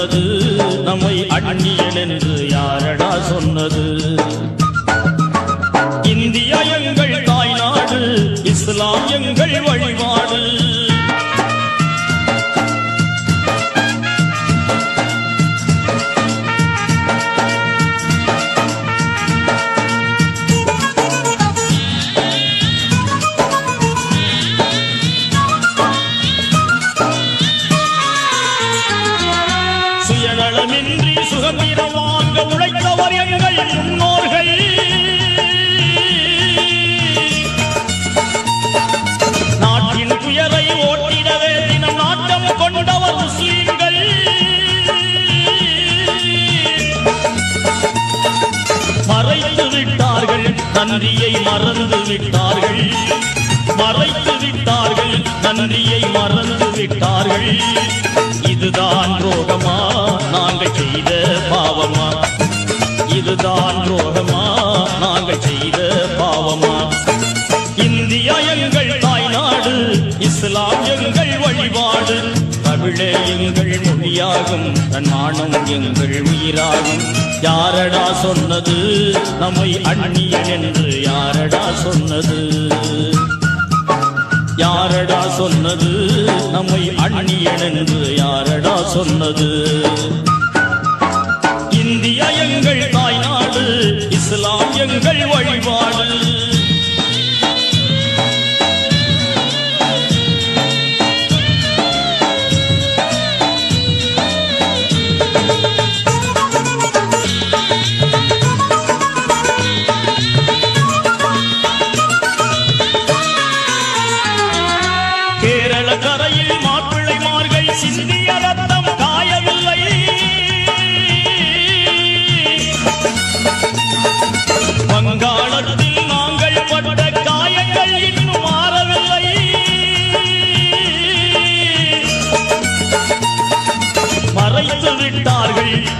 சொன்னது. நம்மை அந்நியன் என்று யாரடா சொன்னது? சுயநலமின்றி சுதந்திரம் வாங்க உழைத்தவர் எங்கள் முன்னோர்கள். நாட்டின் துயரை ஓட்டிடவே தினம் நாட்டம் கொண்டவர் முஸ்லிம்கள். மறைத்து விட்டார்கள் நன்றியை மறந்து விட்டார்கள். மறைத்து விட்டார்கள் நன்றியை மறந்து விட்டார்கள். இதுதான் ரோகமா? செய்த பாவமா? இதுதான் ரோகமா நாங்கள் செய்த பாவமா? இந்தியா எங்கள் தாய்நாடு இஸ்லாம் எங்கள் வழிபாடு. தமிழே எங்கள் மொழியாகும் தன்மானம் எங்கள் உயிராகும். யாரடா சொன்னது? நம்மை அந்நியன் என்று யாரடா சொன்னது? யாரடா சொன்னது? நம்மை அந்நியன் என்று யாரடா சொன்னது? இந்தியா எங்கள் தாய்நாடு இஸ்லாம் எங்கள் வழிபாடு.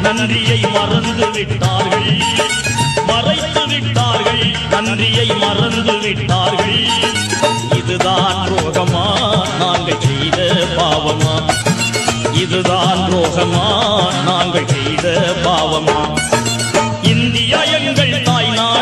நன்றியை மறந்து விட்டார்கள். மறைத்து விட்டார்கள். நன்றியை மறந்து விட்டார்கள். இதுதான் ரோகமா நாங்கள் செய்த பாவமா? இதுதான் ரோகமா நாங்கள் செய்த பாவமா? இந்தியா எங்கள்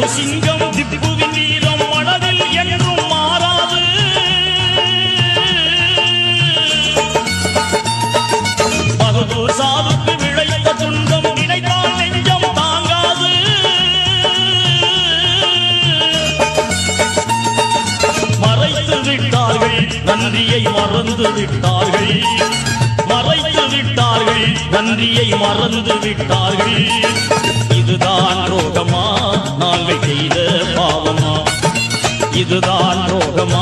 சிங்கம் திப்புவின் வீரம் மனதில் என்றும் மாறாது. பகதூர் சாவுக்கு விளைந்த துன்பம் நினைத்தால் நெஞ்சம் தாங்காது. மறைத்து விட்டார்கள் நன்றியை மறந்து விட்டார்கள். மறைத்து விட்டார்கள் நன்றியை மறந்து விட்டார்கள். இதுதான் ரோகமா நாங்கள்